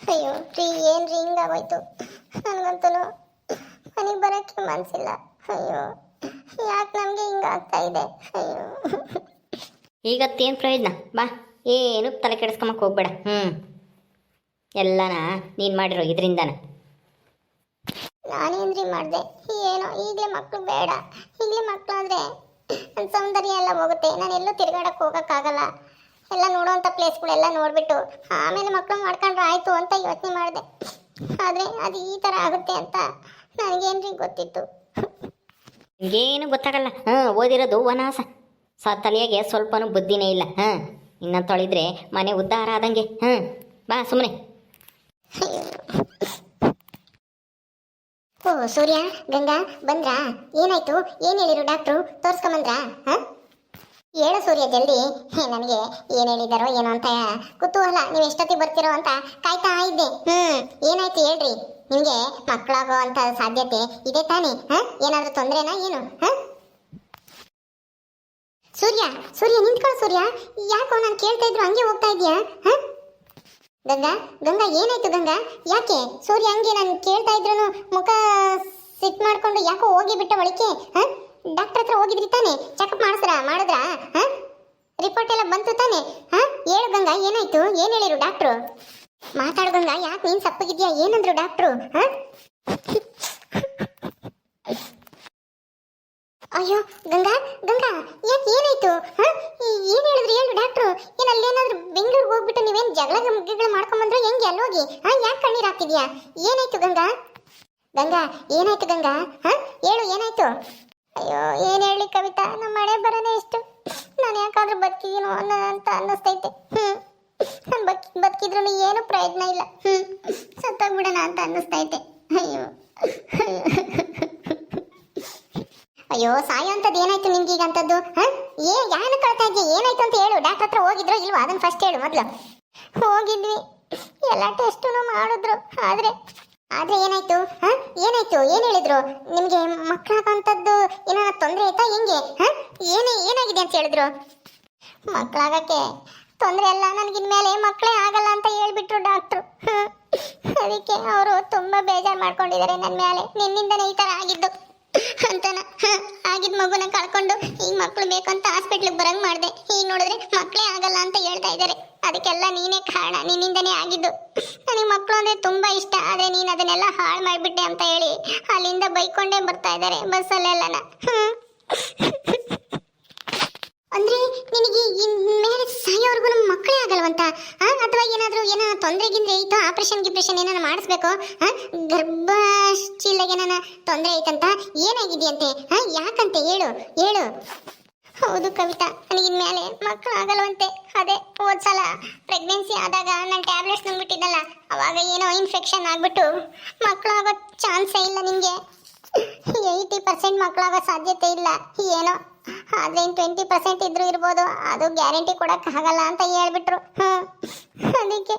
ಅಯ್ಯೋ ರೀ ಏನ್ರಿ? ಹಿಂಗಾಗೋಯ್ತು ನನಗಂತೂ ಮನೆಗೆ ಬರೋಕ್ಕೆ ಮನಸ್ಸಿಲ್ಲ ಅಯ್ಯೋ ಯಾಕೆ ನಮಗೆ ಹಿಂಗಾಗ್ತಾ ಇದೆ? ಅಯ್ಯೋ. ಈಗತ್ತೇನು ಪ್ರಯೋಜನ ಬಾ. ಏನು ತಲೆ ಕೆಡಿಸ್ಕೊಂಬಕ್ಕೆ ಹೋಗ್ಬೇಡ. ಹ್ಞೂ ಎಲ್ಲನ ನೀನು ಮಾಡಿರೋ ಇದರಿಂದ ನಾನೇನ್ರಿ ಮಾಡಿದೆ? ಏನೋ ಈಗಲೇ ಮಕ್ಕಳು ಬೇಡ. ಈಗಲೇ ಅಂದರೆ ನನ್ನ ಸೌಂದರ್ಯ ಎಲ್ಲ ಹೋಗುತ್ತೆ. ನಾನು ಎಲ್ಲೂ ತಿರ್ಗಾಡಕ್ಕೆ ಹೋಗೋಕ್ಕಾಗಲ್ಲ. ಎಲ್ಲ ನೋಡುವಂಥ ಪ್ಲೇಸ್ಗಳೆಲ್ಲ ನೋಡಿಬಿಟ್ಟು ಆಮೇಲೆ ಮಕ್ಕಳು ಮಾಡ್ಕೊಂಡ್ರೆ ಆಯಿತು ಅಂತ ಯೋಚನೆ ಮಾಡಿದೆ. ಆದರೆ ಅದು ಈ ಥರ ಆಗುತ್ತೆ ಅಂತ ನನಗೇನ್ರಿ ಗೊತ್ತಿತ್ತು. ಏನು ಗೊತ್ತಾಗಲ್ಲ. ಹಾಂ ಓದಿರೋದು ವನಾಸ. ಸ ತಲೆಯಾಗೆ ಸ್ವಲ್ಪನೂ ಬುದ್ಧಿನೇ ಇಲ್ಲ. ಹಾಂ ಇನ್ನ ತೊಳಿದ್ರೆ ಮನೆ ಉದ್ಧಾರ ಆದಂಗೆ. ಹಾಂ ಬಾ ಸುಮ್ಮನೆ ಓ ಸೂರ್ಯ ಗಂಗಾ ಬಂದ್ರಾ? ಏನಾಯ್ತು? ಏನು ಹೇಳಿರು ಡಾಕ್ಟ್ರು? ತೋರ್ಸ್ಕೊಂಬಂದ್ರಾ? ಹಾಂ? ಹೇಳು ಸೂರ್ಯ ಜಲ್ದಿ. ನನಗೆ ಏನು ಹೇಳಿದಾರೋ ಏನೋ ಅಂತ ಕುತೂಹಲ ನೀವು ಎಷ್ಟೊತ್ತಿಗೆ ಬರ್ತಿರೋ ಅಂತ ಕಾಯ್ತಾ ಇದ್ದೆ. ಹ್ಮ್, ಏನಾಯ್ತು ಹೇಳ್ರಿ. ನಿಮಗೆ ಮಕ್ಕಳಾಗೋ ಅಂತ ಸಾಧ್ಯತೆ ಇದೆ ತಾನೇ? ಹಾ? ಏನಾದರೂ ತೊಂದರೆನಾ ಏನು? ಹಾ? ಸೂರ್ಯ ಸೂರ್ಯ ನಿಂತ್ಕೊಳ್ಳು ಸೂರ್ಯ. ಯಾಕೋ ನಾನು ಕೇಳ್ತಾ ಇದ್ರು ಹಂಗೆ ಹೋಗ್ತಾ ಇದ್ಯಾ? ಹಾ? ಗಂಗಾ ಗಂಗಾ, ಏನಾಯ್ತು ಗಂಗಾ? ಯಾಕೆ? ಸೂರ್ಯ ಹಂಗೆ ನಾನು ಕೇಳ್ತಾ ಇದ್ರು ಮುಖ ಸಿಟ್ ಮಾಡ್ಕೊಂಡು ಯಾಕೋ ಹೋಗಿ ಬಿಟ್ಟ ಒಳಕ್ಕೆ? ಹಾ? ಡಾಕ್ಟರ್ ಹತ್ರ ಹೋಗಿದ್ರಿ ತಾನೆ? ಚೆಕಪ್ ಮಾಡಿಸ್ರ? ಮಾಡಿದ್ರಾ? ಹಾ? ರಿಪೋರ್ಟ್ ಎಲ್ಲ ಬಂತು ತಾನೆ? ಹಾ? ಹೇಳು ಗಂಗಾ, ಏನಾಯ್ತು? ಏನು ಹೇಳಿರು ಡಾಕ್ಟ್ರು? ಮಾತಾಡು ಗಂಗಾ, ಯಾಕೆ ನೀನ್ ಸಪ್ಪಗಿದ್ಯಾ? ಏನಂದ್ರು ಡಾಕ್ಟ್ರು? ಹಾ? ಅಯ್ಯೋ, ಗಂಗಾ ಗಂಗಾ, ಯಾಕೆ ಏನಾಯ್ತು? ಹಾ? ಏನು ಹೇಳಿದ್ರು? ಹೇಳು ಡಾಕ್ಟ್ರು. ಏನ್ ಅಲ್ಲೇನಾದ್ರೂ ಬೆಂಗಳೂರಿಗೆ ಹೋಗ್ಬಿಟ್ಟು ನೀವೇನ್ ಜಗಳ ಗಿಗಳ ಮಾಡ್ಕೊಂಬಂದ್ರೆ? ಹೆಂಗೆ ಅಲ್ಲೋಗಿ? ಹಾ? ಯಾಕೆ ಕಣ್ಣೀರು ಹಾಕಿದ್ಯಾ ಏನಾಯ್ತು ಗಂಗಾ? ಗಂಗಾ, ಏನಾಯ್ತು ಗಂಗಾ? ಹಾ? ಹೇಳು, ಏನಾಯ್ತು? ಅಯ್ಯೋ, ಏನ್ ಹೇಳಿ ಕವಿತಾ? ನಮ್ಮ ಮಳೆ ಬರೋದೇ ಇಷ್ಟು. ನಾನು ಯಾಕಾದ್ರೂ ಬದುಕಿದೀನೋ ಅಂತ ಅನ್ನಿಸ್ತೈತೆ. ಹ್ಮ್. ನಾನು ಬದುಕಿ ಬದುಕಿದ್ರು ಏನು ಪ್ರಯತ್ನ ಇಲ್ಲ. ಹ್ಮ್. ಸತ್ತೋಗ್ಬಿಡೋಣ ಅಂತ ಅನ್ನಿಸ್ತೈತೆ. ಅಯ್ಯೋ. ಅಯ್ಯೋ ಸಾಯೋ ಅಂತದ್ದು ಏನಾಯ್ತು ನಿಮ್ಗೆ ಈಗ ಅಂತದ್ದು? ಏ ಯಾರು ಕಳ್ತಾ ಇದ್ದೀಯ ಏನಾಯ್ತು ಅಂತ ಹೇಳು. ಡಾಕ್ಟರ್ ಹತ್ರ ಹೋಗಿದ್ರೋ ಇಲ್ವಾ? ಅದನ್ನ ಫಸ್ಟ್ ಹೇಳು ಮೊದ್ಲು. ಹೋಗಿದ್ವಿ. ಎಲ್ಲ ಟೆಸ್ಟೂ ಮಾಡಿದ್ರು. ಆದ್ರೆ ಆದ್ರೆ ಏನಾಯ್ತು, ಹ? ಏನಾಯ್ತು? ಏನ್ ಹೇಳಿದ್ರು? ನಿಮ್ಗೆ ಮಕ್ಕಳಾಗಂತದ್ದು ಏನಾರ ತೊಂದರೆ ಆಯ್ತಾ ಹೆಂಗೆ? ಹ? ಏನೇ, ಏನಾಗಿದೆ ಅಂತ ಹೇಳಿದ್ರು? ಮಕ್ಕಳಾಗಕ್ಕೆ ತೊಂದರೆ ಅಲ್ಲ ನನಗಿನ್ಮೇಲೆ ಮಕ್ಕಳೇ ಆಗಲ್ಲ ಅಂತ ಹೇಳ್ಬಿಟ್ರು ಡಾಕ್ಟ್ರು. ಅದಕ್ಕೆ ಅವರು ತುಂಬಾ ಬೇಜಾರು ಮಾಡ್ಕೊಂಡಿದ್ದಾರೆ ನನ್ನ ಮೇಲೆ ನಿನ್ನಿಂದನೇ ಈ ತರ ಆಗಿದ್ದು. ಅಂತನ. ಆಗಿದ್ ಮಗುನ ಕಳ್ಕೊಂಡು ಈಗ ಮಕ್ಳು ಬೇಕಂತ ಹಾಸ್ಪಿಟ್ಲಿಗೆ ಬರಂಗ್ ಮಾಡಿದೆ. ಈಗ ನೋಡಿದ್ರೆ ಮಕ್ಳೇ ಆಗಲ್ಲ ಅಂತ ಹೇಳ್ತಾ ಇದ್ದಾರೆ ಅದಕ್ಕೆಲ್ಲ ನೀನೇ ಕಾರಣ. ನಿನ್ನಿಂದನೇ ಆಗಿದ್ದು. ನನಗೆ ಮಕ್ಕಳು ಅಂದ್ರೆ ತುಂಬಾ ಇಷ್ಟ. ಆದ್ರೆ ನೀನ್ ಅದನ್ನೆಲ್ಲ ಹಾಳು ಮಾಡಿಬಿಟ್ಟೆ ಅಂತ ಹೇಳಿ ಅಲ್ಲಿಂದ ಬೈಕೊಂಡೇ ಬರ್ತಾ ಇದ್ದಾರೆ ಬಸ್ಸಲ್ಲೆಲ್ಲನ. ಅಂದ್ರೆ ನಿನಗೆ ಇನ್ಮೇಲೆ ಸಾಯೋವರೆಗೂ ನಮ್ಮ ಮಕ್ಕಳೇ ಆಗಲ್ವಂತ? ಅಥವಾ ಏನಾದರೂ ಏನೋ ತೊಂದರೆ ಗಿಂದ್ರೆ ಐತೋ, ಆಪರೇಷನ್ ಗಿಪ್ರೇಷನ್ ಏನಾರ ಮಾಡಿಸ್ಬೇಕು ಆ? ಗರ್ಭಚೀಲಗೆ ಏನಾನ ತೊಂದರೆ ಐತಂತ ಏನಾಗಿದೆಯಂತೆ? ಯಾಕಂತೆ ಹೇಳು ಹೇಳು ಹೌದು ಕವಿತಾ ನನಗೆ ಮೇಲೆ ಮಕ್ಕಳು ಆಗಲ್ವಂತೆ ಅದೇ, ಹೋದ್ಸಲ ಪ್ರೆಗ್ನೆನ್ಸಿ ಆದಾಗ ನಾನು ಟ್ಯಾಬ್ಲೆಟ್ಸ್ ನುಂಗ್ಬಿಟ್ಟಿದ್ದಲ್ಲ, ಅವಾಗ ಏನೋ ಇನ್ಫೆಕ್ಷನ್ ಆಗ್ಬಿಟ್ಟು ಮಕ್ಕಳು ಆಗೋ ಚಾನ್ಸೇ ಇಲ್ಲ ನಿಮಗೆ ಏಯ್ಟಿ ಪರ್ಸೆಂಟ್ ಮಕ್ಕಳಾಗೋ ಸಾಧ್ಯತೆ ಇಲ್ಲ, ಏನೋ ಇನ್ನು ಟ್ವೆಂಟಿ ಪರ್ಸೆಂಟ್ ಇದ್ರೂ ಇರ್ಬೋದು. ಅದು ಗ್ಯಾರಂಟಿ ಕೊಡಕ್ ಆಗಲ್ಲ ಅಂತ ಹೇಳ್ಬಿಟ್ರು. ಹಾಂ ಅದಕ್ಕೆ.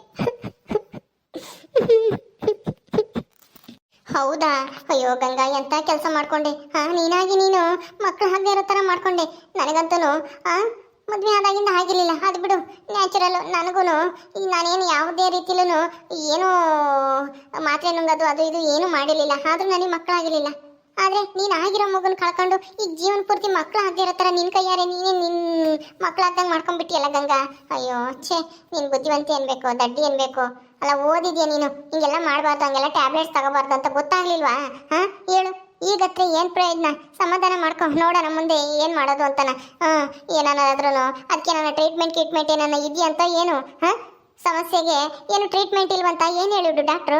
ಹೌದಾ? ಅಯ್ಯೋ ಗಂಗಾ, ಎಂತ ಕೆಲಸ ಮಾಡ್ಕೊಂಡೆ? ಹಾ ನೀನಾಗಿ ನೀನು? ಮಕ್ಕಳು ಹಾಗೆ ಇರೋ ಥರ ಮಾಡ್ಕೊಂಡೆ. ನನಗಂತೂ ಹಾಂ ಮದುವೆ ಆದಾಗಿಂದ ಆಗಿರಲಿಲ್ಲ. ಅದು ಬಿಡು. ನ್ಯಾಚುರಲ್ ನನಗೂ ಈಗ ನಾನೇನು ಯಾವುದೇ ರೀತಿಲೂ ಏನೂ ಮಾತ್ರೆ ನುಂಗೋದು, ಅದು ಇದು ಏನೂ ಮಾಡಿರಲಿಲ್ಲ. ಆದ್ರೂ ನನಗೆ ಮಕ್ಕಳಾಗಿರಲಿಲ್ಲ. ಆದ್ರೆ ನೀನ್ ಆಗಿರೋ ಮಗುನ ಕಳ್ಕೊಂಡು ಈಗ ಜೀವನ ಪೂರ್ತಿ ಮಕ್ಳು ಆಗಿರೋ ಥರ ನಿನ್ ಕೈಯಾರೆ ನೀನೇ ನಿನ್ ಮಕ್ಳಾಗ್ದಂಗೆ ಮಾಡ್ಕೊಂಡ್ಬಿಟ್ಟಿಯಲ್ಲ ಗಂಗಾ? ಅಯ್ಯೋ, ಛೇ, ನೀನ್ ಬುದ್ಧಿವಂತಿ ಅನ್ಬೇಕು, ದಡ್ಡಿ ಅನ್ಬೇಕು. ಅಲ್ಲ, ಓದಿದ್ಯಾ ನೀನು? ಹಿಂಗೆಲ್ಲ ಮಾಡಬಾರ್ದು, ಹಂಗೆಲ್ಲ ಟ್ಯಾಬ್ಲೆಟ್ಸ್ ತಗೋಬಾರ್ದು ಅಂತ ಗೊತ್ತಾಗ್ಲಿಲ್ವಾ? ಹಾ, ಹೇಳು. ಈಗತ್ರ ಏನ್ ಪ್ರಯೋಜನ? ಸಮಾಧಾನ ಮಾಡ್ಕೊ, ನೋಡೋಣ ಮುಂದೆ ಏನ್ ಮಾಡೋದು ಅಂತಾನ. ಹಾ ಏನಾದ್ರೂ ಅದಕ್ಕೆ ನನ್ನ ಟ್ರೀಟ್ಮೆಂಟ್ ಟ್ರೀಟ್ಮೆಂಟ್ ಏನಾನ ಇದೆಯಂತ ಏನು? ಹಾ, ಸಮಸ್ಯೆಗೆ ಏನು ಟ್ರೀಟ್ಮೆಂಟ್ ಇಲ್ವಂತ ಏನು ಹೇಳಿದ್ರು ಡಾಕ್ಟ್ರು?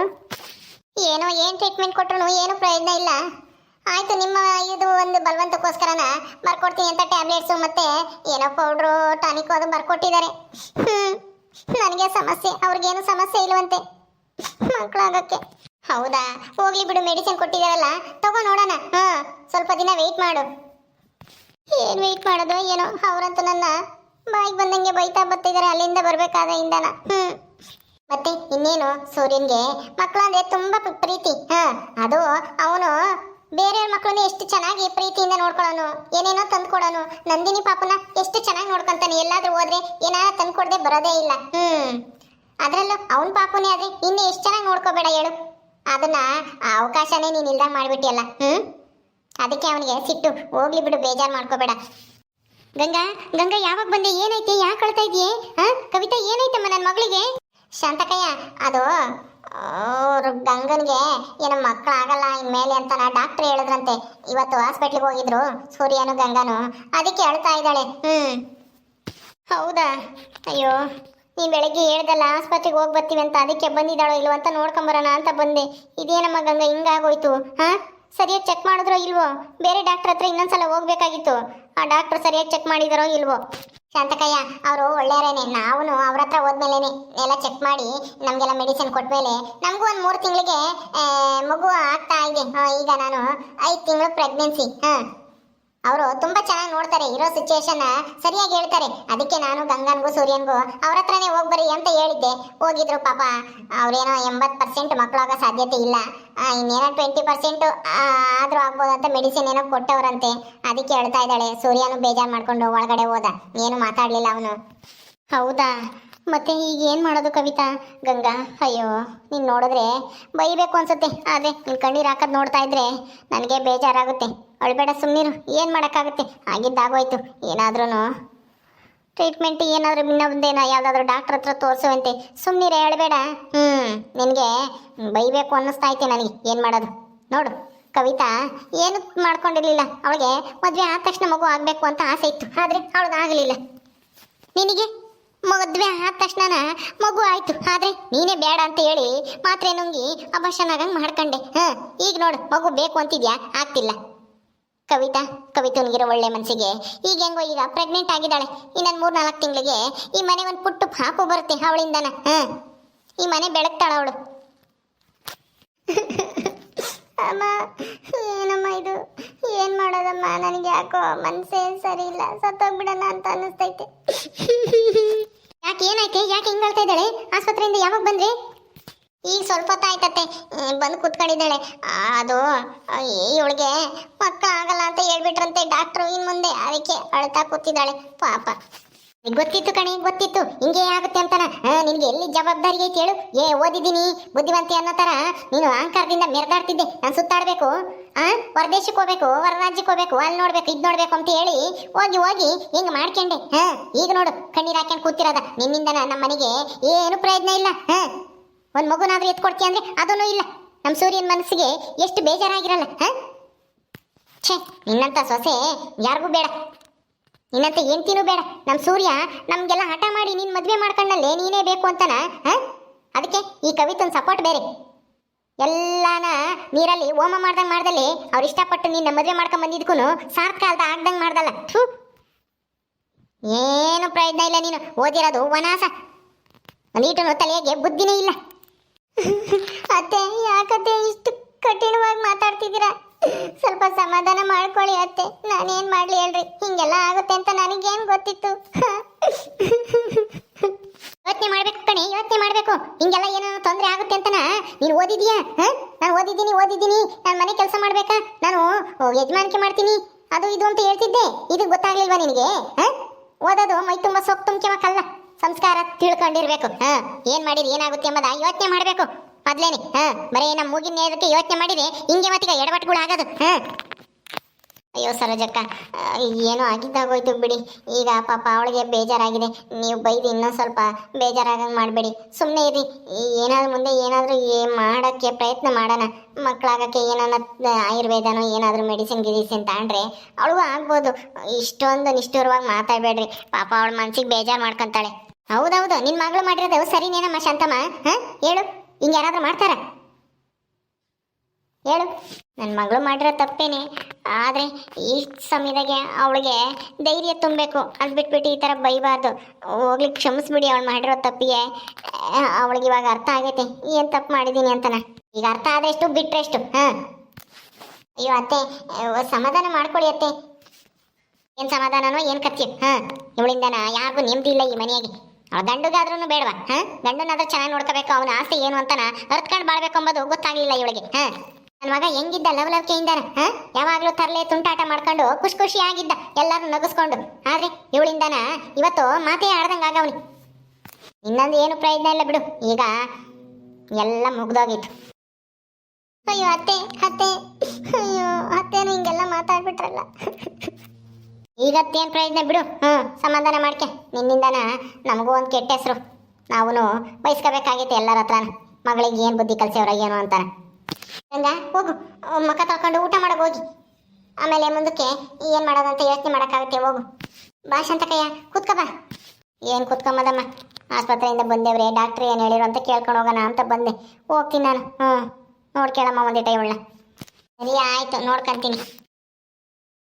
ಏನೋ, ಏನ್ ಟ್ರೀಟ್ಮೆಂಟ್ ಕೊಟ್ರು ಏನು ಪ್ರಯೋಜನ ಇಲ್ಲ? ಆಯ್ತು, ನಿಮ್ಮ ಇದು ಒಂದು ಬಲವಂತಕ್ಕೋಸ್ಕರನ ಬರ್ಕೊಡ್ತೀನಿ ಅಂತ ಟ್ಯಾಬ್ಲೆಟ್ಸು ಮತ್ತೆ ಏನೋ ಪೌಡ್ರು ಟಾನಿಕ್ ಅದು ಬರ್ಕೊಟ್ಟಿದ್ದಾರೆ ಹ್ಞೂ ನನಗೆ ಸಮಸ್ಯೆ, ಅವ್ರಿಗೇನು ಸಮಸ್ಯೆ ಇಲ್ವಂತೆ. ಮಕ್ಕಳಾಗಕ್ಕೆ ಹೌದಾ? ಹೋಗ್ಲಿ ಬಿಡು ಮೆಡಿಸಿನ್ ಕೊಟ್ಟಿದ್ದಾರಲ್ಲ ತಗೋ ನೋಡೋಣ. ಹಾಂ, ಸ್ವಲ್ಪ ದಿನ ವೆಯ್ಟ್ ಮಾಡು. ಏನು ವೆಯ್ಟ್ ಮಾಡೋದು, ಏನೋ ಅವರಂತೂ ನನ್ನ ಬಾಯಿಗೆ ಬಂದಂಗೆ ಬೈತಾ ಬರ್ತಿದ್ದಾರೆ, ಅಲ್ಲಿಂದ ಬರಬೇಕಾದ ಇಂದನ ಹ್ಞೂ ಮತ್ತೆ ಇನ್ನೇನು, ಸೂರ್ಯನ್ಗೆ ಮಕ್ಕಳು ತುಂಬ ತುಂಬಾ ಪ್ರೀತಿ. ಹಾಂ, ಅದು ಅವನು ಬೇರೆಯವ್ರ ಮಕ್ಕಳನ್ನ ಎಷ್ಟು ಚೆನ್ನಾಗಿ ಪ್ರೀತಿಯಿಂದ ನೋಡ್ಕೊಳ್ಳೋನು, ಏನೇನೋ ತಂದ್ಕೊಡೋನು, ನಂದಿನಿ ಪಾಪನ ಎಷ್ಟು ಚೆನ್ನಾಗಿ ನೋಡ್ಕೊಂತಾನೆ, ಎಲ್ಲಾದ್ರೂ ಹೋದ್ರೆ ಏನಾರ ತಂದ್ಕೊಡದೆ ಬರೋದೇ ಇಲ್ಲ. ಹ್ಮ್. ಅದರಲ್ಲೂ ಅವನ್ ಪಾಪುನೇ ಆದ್ರೆ ಇನ್ನು ಎಷ್ಟು ಚೆನ್ನಾಗಿ ನೋಡ್ಕೋಬೇಡ ಹೇಳು. ಅದನ್ನ ಆ ಅವಕಾಶನೇ ನೀನ್ ಇಲ್ದಾಗ ಮಾಡ್ಬಿಟ್ಟಿಯಲ್ಲ, ಹ್ಮ್? ಅದಕ್ಕೆ ಅವನಿಗೆ ಸಿಟ್ಟು, ಹೋಗ್ಲಿ ಬಿಡು, ಬೇಜಾರು ಮಾಡ್ಕೋಬೇಡ. ಗಂಗಾ ಗಂಗಾ, ಯಾವಾಗ ಬಂದೆ? ಏನೈತೆ? ಯಾಕೆ ಕಳ್ತಾ ಇದೆಯೇ? ಹಾ? ಕವಿತಾ, ಏನೈತಮ್ಮ ನನ್ನ ಮಗಳಿಗೆ? ಶಾಂತಕಯ್ಯ, ಅದು ಗಂಗನ್ಗೆ ಏನೋ ಮಕ್ಕಳಾಗಲ್ಲ ಇನ್ಮೇಲೆ ಅಂತ ನಾ ಡಾಕ್ಟರ್ ಹೇಳಿದ್ರಂತೆ. ಇವತ್ತು ಹಾಸ್ಪಿಟ್ಲಿಗೆ ಹೋಗಿದ್ರು, ಸೂರ್ಯನು ಗಂಗಾನು. ಅದಕ್ಕೆ ಹೇಳ್ತಾ ಇದ್ದಾಳೆ, ಹ್ಮ್. ಹೌದಾ? ಅಯ್ಯೋ ನೀ ಬೆಳಗ್ಗೆ ಹೇಳ್ದಲ್ಲ, ಆಸ್ಪತ್ರೆಗೆ ಹೋಗಿ ಬರ್ತೀವಿ ಅಂತ, ಅದಕ್ಕೆ ಬಂದಿದ್ದಾಳೋ ಇಲ್ವಂತ ನೋಡ್ಕೊಂಬರೋಣ ಅಂತ ಬಂದೆ. ಇದೇನಮ್ಮ ಗಂಗಾ, ಹಿಂಗಾಗೋಯ್ತು, ಹಾ? ಸರಿಯಾಗಿ ಚೆಕ್ ಮಾಡಿದ್ರೋ ಇಲ್ವೋ? ಬೇರೆ ಡಾಕ್ಟರ್ ಹತ್ರ ಇನ್ನೊಂದ್ಸಲ ಹೋಗ್ಬೇಕಾಗಿತ್ತು. ಆ ಡಾಕ್ಟರ್ ಸರಿಯಾಗಿ ಚೆಕ್ ಮಾಡಿದಾರೋ ಇಲ್ವೋ? ಶಾಂತಕಯ್ಯ, ಅವರು ಒಳ್ಳೆಯವರೇನೆ. ನಾವು ಅವ್ರ ಹತ್ರ ಹೋದ್ಮೇಲೆನೆ ಎಲ್ಲ ಚೆಕ್ ಮಾಡಿ ನಮಗೆಲ್ಲ ಮೆಡಿಸಿನ್ ಕೊಟ್ಮೇಲೆ ನಮಗೂ ಒಂದು ಮೂರು ತಿಂಗಳಿಗೆ ಮಗು ಆಗ್ತಾ ಇದೆ. ಈಗ ನಾನು ಐದು ತಿಂಗಳು ಪ್ರೆಗ್ನೆನ್ಸಿ ಹಾಂ. ಅವರು ತುಂಬಾ ಚೆನ್ನಾಗಿ ನೋಡ್ತಾರೆ, ಇರೋ ಸಿಚುವೇಶನ್ ಸರಿಯಾಗಿ ಹೇಳ್ತಾರೆ. ಅದಕ್ಕೆ ನಾನು ಗಂಗನ್ಗೂ ಸೂರ್ಯನ್ಗೂ ಅವ್ರ ಹತ್ರನೇ ಹೋಗಿ ಬರ್ರಿ ಅಂತ ಹೇಳಿದ್ದೆ. ಹೋಗಿದ್ರು ಪಾಪ, ಅವ್ರೇನೋ ಎಂಬತ್ತು ಪರ್ಸೆಂಟ್ ಮಕ್ಕಳಾಗೋ ಸಾಧ್ಯತೆ ಇಲ್ಲ. ಇನ್ನೇನೋ ಟ್ವೆಂಟಿ ಪರ್ಸೆಂಟ್ ಆದ್ರೂ ಆಗ್ಬೋದು ಅಂತ ಮೆಡಿಸಿನ್ ಏನೋ ಕೊಟ್ಟವ್ರಂತೆ. ಅದಕ್ಕೆ ಹೇಳ್ತಾ ಇದ್ದಾಳೆ, ಸೂರ್ಯನು ಬೇಜಾರು ಮಾಡ್ಕೊಂಡು ಒಳಗಡೆ ಹೋದ. ಏನು ಮಾತಾಡ್ಲಿಲ್ಲ ಅವನು. ಹೌದಾ? ಮತ್ತೆ ಈಗ ಏನು ಮಾಡೋದು ಕವಿತಾ? ಗಂಗಾ, ಅಯ್ಯೋ, ನೀನು ನೋಡಿದ್ರೆ ಬೈಬೇಕು ಅನ್ಸುತ್ತೆ. ಆದರೆ ನಿನ್ನ ಕಣ್ಣೀರು ಹಾಕೋದು ನೋಡ್ತಾ ಇದ್ರೆ ನನಗೆ ಬೇಜಾರಾಗುತ್ತೆ. ಅಳ್ಬೇಡ ಸುಮ್ಮನಿರು ಏನು ಮಾಡೋಕ್ಕಾಗುತ್ತೆ? ಆಗಿದ್ದಾಗೋಯ್ತು ಏನಾದ್ರೂ ಟ್ರೀಟ್ಮೆಂಟ್ ಏನಾದರೂ ಇನ್ನೊಂದೇನ, ಯಾವುದಾದ್ರೂ ಡಾಕ್ಟ್ರ್ ಹತ್ರ ತೋರಿಸುವಂತೆ. ಸುಮ್ಮನಿರೆ ಹೇಳಬೇಡ. ಹ್ಞೂ ನಿನಗೆ ಬೈಬೇಕು ಅನ್ನಿಸ್ತಾ ಐತೆ ನನಗೆ, ಏನು ಮಾಡೋದು? ನೋಡು, ಕವಿತಾ, ಏನು ಮಾಡ್ಕೊಂಡಿರಲಿಲ್ಲ. ಅವಳಿಗೆ ಮದುವೆ ಆದ ತಕ್ಷಣ ಮಗು ಆಗಬೇಕು ಅಂತ ಆಸೆ ಇತ್ತು, ಆದರೆ ಅವಳದು ಆಗಲಿಲ್ಲ. ನಿನಗೆ ಮದುವೆ ಆದ ತಕ್ಷಣ ಮಗು ಆಯಿತು, ಆದರೆ ನೀನೇ ಬೇಡ ಅಂತ ಹೇಳಿ ಮಾತ್ರೆ ನುಂಗಿ ಅಭಾಷನಾಗಂಗೆ ಮಾಡ್ಕೊಂಡೆ. ಹಾಂ ಈಗ ನೋಡು, ಮಗು ಬೇಕು ಅಂತಿದ್ಯಾ? ಆಗ್ತಿಲ್ಲ. ಕವಿತಾ, ಕವಿತನಿಗಿರೋ ಒಳ್ಳೆ ಮನಸ್ಸಿಗೆ ಈಗ ಹೆಂಗೋ ಈಗ ಪ್ರೆಗ್ನೆಂಟ್ ಆಗಿದ್ದಾಳೆ. ಇನ್ನೊಂದು ಮೂರು ನಾಲ್ಕು ತಿಂಗಳಿಗೆ ಈ ಮನೆ ಒಂದು ಪುಟ್ಟು ಪಾಪು ಬರುತ್ತೆ ಅವಳಿಂದನ. ಹಾಂ. ಈ ಮನೆ ಬೆಳಗ್ತಾಳ ಅವಳು. ಅಮ್ಮ, ಏನಮ್ಮ ಇದು? ಏನ್ ಮಾಡೋದಮ್ಮ? ನನಗೆ ಯಾಕೋ ಮನ್ಸೇ ಸರಿ ಇಲ್ಲ. ಸತ್ತೋಗ್ಬಿಡೋಣ ಅಂತ ಅನ್ನಿಸ್ತೈತೆ. ಯಾಕೆ ಏನಾಯ್ತೆ? ಯಾಕೆ ಹಿಂಗಾಳ್ತಾ ಇದ್ದಾಳೆ? ಆಸ್ಪತ್ರೆಯಿಂದ ಯಾವಾಗ ಬಂದ್ರಿ? ಈಗ ಸ್ವಲ್ಪ ಹೊತ್ತಾಯ್ತತ್ತೆ ಬಂದು ಕುತ್ಕೊಂಡಿದ್ದಾಳೆ. ಅದು ಇವಳಿಗೆ ಪಕ್ಕ ಆಗಲ್ಲ ಅಂತ ಹೇಳ್ಬಿಟ್ರಂತೆ ಡಾಕ್ಟ್ರು ಇನ್ ಮುಂದೆ. ಅದಕ್ಕೆ ಅಳ್ತಾ ಕೂತಿದ್ದಾಳೆ. ಪಾಪ. ಗೊತ್ತಿತ್ತು ಕಣೆ, ಗೊತ್ತಿತ್ತು. ಹಿಂಗೆ ಆಗುತ್ತೆ ಅಂತಾನ. ನಿನ್ಗೆ ಎಲ್ಲಿ ಜವಾಬ್ದಾರಿ ಐತಿ ಹೇಳು. ಏ, ಓದಿದ್ದೀನಿ, ಬುದ್ಧಿವಂತಿ ಅನ್ನೋ ತರ. ನೀನು ಅಹಂಕಾರದಿಂದ ಮೆರೆದಾಡ್ತಿದ್ದೆ. ನಾನು ಸುತ್ತಾಡ್ಬೇಕು. ಆ, ಹೊರದೇಶಕ್ಕೆ ಹೋಗ್ಬೇಕು ಹೊರ ರಾಜ್ಯಕ್ಕೆ ಹೋಗ್ಬೇಕು, ಅಲ್ಲಿ ನೋಡ್ಬೇಕು, ಇದ್ ನೋಡ್ಬೇಕು ಅಂತ ಹೇಳಿ ಹೋಗಿ ಹೋಗಿ ಹಿಂಗ್ ಮಾಡ್ಕೊಂಡೆ. ಹ ಈಗ ನೋಡು, ಕಣ್ಣೀರ್ ಹಾಕೊಂಡು ಕೂತಿರೋದ. ನಿನ್ನಿಂದ ನಮ್ಮ ಮನೆಗೆ ಏನು ಪ್ರಯೋಜನ ಇಲ್ಲ. ಹಾ ಒಂದ್ ಮಗುನಾದ್ರೂ ಎತ್ಕೊಡ್ತೀಯ ಅಂದ್ರೆ ಅದೂ ಇಲ್ಲ. ನಮ್ಮ ಸೂರ್ಯನ ಮನಸ್ಸಿಗೆ ಎಷ್ಟು ಬೇಜಾರಾಗಿರಲ್ಲ, ಹ? ಛೇ, ನಿನ್ನಂತ ಸೊಸೆ ಯಾರಿಗೂ ಬೇಡ. ನಿನ್ನಂತ ಹೆಂಡ್ತಿನೂ ಬೇಡ. ನಮ್ಮ ಸೂರ್ಯ ನಮ್ಗೆಲ್ಲ ಹಠ ಮಾಡಿ ನಿನ್ನ ಮದುವೆ ಮಾಡ್ಕೊಂಡಲ್ಲೇ ನೀನೇ ಬೇಕು ಅಂತನ? ಅದಕ್ಕೆ ಈ ಕವಿತನ ಸಪೋರ್ಟ್ ಬೇರೆ. ಎಲ್ಲಾನ ನೀರಲ್ಲಿ ಹೋಮ ಮಾಡ್ದಂಗೆ ಮಾಡ್ದಲ್ಲಿ ಅವ್ರು ಇಷ್ಟಪಟ್ಟು ನಿನ್ನ ಮದುವೆ ಮಾಡ್ಕೊಂಡ್ ಬಂದಿದ್ಕೂ ಸಾರ್ಥ ಅಲ್ದ ಆಗ್ದಂಗೆ ಮಾಡ್ದಲ್ಲ. ಥೂ. ಏನು ಪ್ರಯತ್ನ ಇಲ್ಲ ನೀನು. ಓದಿರೋದು ವನಾಸ. ನೀಟು ತಲೆಗೆ ಬುದ್ಧಿನೇ ಇಲ್ಲ. ಅತ್ತೆ, ಯಾಕತ್ತೆ, ಇಷ್ಟು ಕಠಿಣವಾಗಿ ಮಾತಾಡ್ತಿದ್ದೀರಾ? ಸ್ವಲ್ಪ ಸಮಾಧಾನ ಮಾಡ್ಕೊಳ್ಳಿ ಅತ್ತೆ. ನಾನೇನು ಮಾಡ್ಲಿ ಹೇಳ್ರಿ? ಹಿಂಗೆಲ್ಲ ಆಗುತ್ತೆ ಅಂತ ನನಗೇನು ಗೊತ್ತಿತ್ತು? ಯೋಚನೆ ಮಾಡ್ಬೇಕು ಕಣೆ, ಯೋಚನೆ ಮಾಡ್ಬೇಕು. ಹಿಂಗೆಲ್ಲ ಏನೋ ತೊಂದರೆ ಆಗುತ್ತೆ ಅಂತನಾ ನೀನು ಓದಿದೀಯಾ? ನಾನು ಓದಿದ್ದೀನಿ ಓದಿದ್ದೀನಿ. ನಾನು ಮನೆ ಕೆಲಸ ಮಾಡ್ಬೇಕಾ? ನಾನು ಯಜಮಾನಿಕೆ ಮಾಡ್ತೀನಿ. ಅದು ಇದು ಅಂತ ಹೇಳ್ತಿದ್ದೆ. ಇದು ಗೊತ್ತಾಗ್ಲಿಲ್ವಾ ನಿನಗೆ? ಓದೋದು ಮೈ ತುಂಬ ಸೊಕ್ಕು ತುಂಬ್ಕೆಮಕ್ಕಲ್ಲ ಸಂಸ್ಕಾರ ತಿಳ್ಕೊಂಡಿರ್ಬೇಕು. ಹ, ಏನ್ ಮಾಡಿದ್ರೆ ಏನಾಗುತ್ತೆ ಎಂಬುದ ಯೋಚನೆ ಮಾಡಬೇಕು. ಮೊದ್ಲೇನೆ, ಹ, ಬರೀ ನಮ್ಮ ಮೂಗಿನ ಇದಕ್ಕೆ ಯೋಚನೆ ಮಾಡಿದ್ರೆ ಹಿಂಗೆ ಮತ್ತೀಗ ಎಡವಟ್ಟುಗಳು ಆಗೋದು. ಹ. ಅಯ್ಯೋ ಸರೋಜಕ್ಕ, ಏನು ಆಗಿದ್ದಾಗೋಯ್ತು ಬಿಡಿ. ಈಗ ಪಾಪ ಅವಳಿಗೆ ಬೇಜಾರಾಗಿದೆ. ನೀವು ಬೈದು ಇನ್ನೂ ಸ್ವಲ್ಪ ಬೇಜಾರಾಗಂಗೆ ಮಾಡಬೇಡಿ. ಸುಮ್ಮನೆ ಇರಿ. ಏನಾದರೂ ಏನಾದ್ರು ಮುಂದೆ ಏನಾದರೂ ಮಾಡೋಕ್ಕೆ ಪ್ರಯತ್ನ ಮಾಡೋಣ. ಮಕ್ಕಳಾಗಕ್ಕೆ ಏನಾನ ಆಯುರ್ವೇದನೋ ಏನಾದರೂ ಮೆಡಿಸಿನ್ ಗಿಡಿಸಿನ್ ತಗೊಂಡ್ರೆ ಅವಳಿಗೂ ಆಗ್ಬೋದು. ಇಷ್ಟೊಂದು ನಿಷ್ಠುರವಾಗಿ ಮಾತಾಡಬೇಡ್ರಿ. ಪಾಪ ಅವಳ ಮನ್ಸಿಗೆ ಬೇಜಾರು ಮಾಡ್ಕೊಂತಾಳೆ. ಹೌದೌದು ನಿನ್ನ ಮಗಳು ಮಾಡಿರೋದು ಸರಿನೇನಮ್ಮ ಶಾಂತಮ್ಮ? ಹಾಂ? ಹೇಳು, ಹಿಂಗೆ ಯಾರಾದರೂ ಮಾಡ್ತಾರ? ಹೇಳು ನನ್ನ ಮಗಳು ಮಾಡಿರೋ ತಪ್ಪೇನೆ. ಆದರೆ ಈ ಸಮಯದಾಗೆ ಅವಳಿಗೆ ಧೈರ್ಯ ತುಂಬಬೇಕು ಅದು ಬಿಟ್ಬಿಟ್ಟು ಈ ಥರ ಬೈಬಾರ್ದು. ಹೋಗ್ಲಿ, ಕ್ಷಮಿಸ್ಬಿಡಿ ಅವಳು ಮಾಡಿರೋ ತಪ್ಪಿಗೆ. ಅವಳಿಗೆ ಇವಾಗ ಅರ್ಥ ಆಗೈತೆ. ಏನು ತಪ್ಪು ಮಾಡಿದ್ದೀನಿ ಅಂತನ ಈಗ ಅರ್ಥ ಆದಷ್ಟು ಬಿಟ್ಟರೆಷ್ಟು ಹಾಂ? ಅಯ್ಯೋ ಅತ್ತೆ ಸಮಾಧಾನ ಮಾಡ್ಕೊಳ್ಳಿ ಅತ್ತೆ. ಏನು ಸಮಾಧಾನನೋ, ಏನು ಕತ್ತಿ ಹಾಂ? ಇವಳಿಂದನ? ಯಾರಿಗೂ ನೆಮ್ಮದಿ ಇಲ್ಲ ಈ ಮನೆಯಾಗೆ. ಗಂಡುಗಾದ್ರೂ ಬೇಡವಾ? ಹಾಂ? ಗಂಡನಾದ್ರೂ ಚೆನ್ನಾಗಿ ನೋಡ್ಕೋಬೇಕು, ಅವನ ಆಸೆ ಏನು ಅಂತನ ಅರ್ತ್ಕೊಂಡು ಬಾಳ್ಬೇಕು ಅಂಬೋದು ಗೊತ್ತಾಗ್ಲಿಲ್ಲ ಇವಳಿಗೆ, ಹ? ನನ್ನ ಮಗ ಹೆಂಗಿದ್ದ, ಲವ್ ಲವಲವಿಕೆಯಿಂದಾನ ಹ? ಯಾವಾಗ್ಲೂ ತರಲೆ ತುಂಟಾಟ ಮಾಡ್ಕೊಂಡು ಖುಷಿ ಆಗಿದ್ದ ಎಲ್ಲಾರು ನಗಿಸ್ಕೊಂಡು. ಆದ್ರೆ ಇವಳಿಂದನ ಇವತ್ತು ಮಾತೇ ಆಡ್ದಂಗ ಆಗವನಿ. ಇನ್ನೊಂದು ಏನು ಪ್ರಯೋಜನ ಇಲ್ಲ ಬಿಡು, ಈಗ ಎಲ್ಲ ಮುಗ್ದೋಗಿತ್ತು. ಅಯ್ಯೋ ಅತ್ತೆ ಅತ್ತೆ, ಅಯ್ಯೋ, ಅತ್ತೆನು ಹಿಂಗೆಲ್ಲ ಮಾತಾಡ್ಬಿಟ್ರಲ್ಲ. ಈಗ ಅತ್ತೇನು ಪ್ರಯೋಜನ ಬಿಡು. ಹ್ಞೂ ಸಮಾಧಾನ ಮಾಡ್ಕೆ. ನಿನ್ನಿಂದನ ನಮಗೂ ಒಂದು ಕೆಟ್ಟ ಹೆಸರು. ನಾವು ಬಯಸ್ಕೋಬೇಕಾಗೈತೆ ಎಲ್ಲರ ಹತ್ರ ಮಗಳಿಗೆ ಏನು ಬುದ್ಧಿ ಕಲ್ಸವ್ರ ಏನು ಅಂತಾರೆ. ಗಂಗಾ ಹೋಗು. ಮಕ್ಕ ತಳ್ಕೊಂಡು ಊಟ ಮಾಡೋಕೆ ಹೋಗಿ. ಆಮೇಲೆ ಮುಂದಕ್ಕೆ ಏನು ಮಾಡೋದಂತ ಯೋಚನೆ ಮಾಡೋಕ್ಕಾಗುತ್ತೆ, ಹೋಗು. ಬಾ ಶಾಂತಕಯ್ಯ, ಕೂತ್ಕೋ ಬಾ. ಏನು ಕೂತ್ಕೊಂಬದಮ್ಮ ಆಸ್ಪತ್ರೆಯಿಂದ ಬಂದೇವ್ರೆ, ಡಾಕ್ಟ್ರ್ ಏನು ಹೇಳಿರು ಅಂತ ಕೇಳ್ಕೊಂಡು ಹೋಗೋಣ ಅಂತ ಬಂದೆ. ಹೋಗ್ತೀನಿ ನಾನು. ಹ್ಞೂ ನೋಡ್ಕೇಳಮ್ಮ ಒಂದಿಟ ಇವಳನ್ನ. ಸರಿ, ಆಯಿತು, ನೋಡ್ಕೊಂತೀನಿ.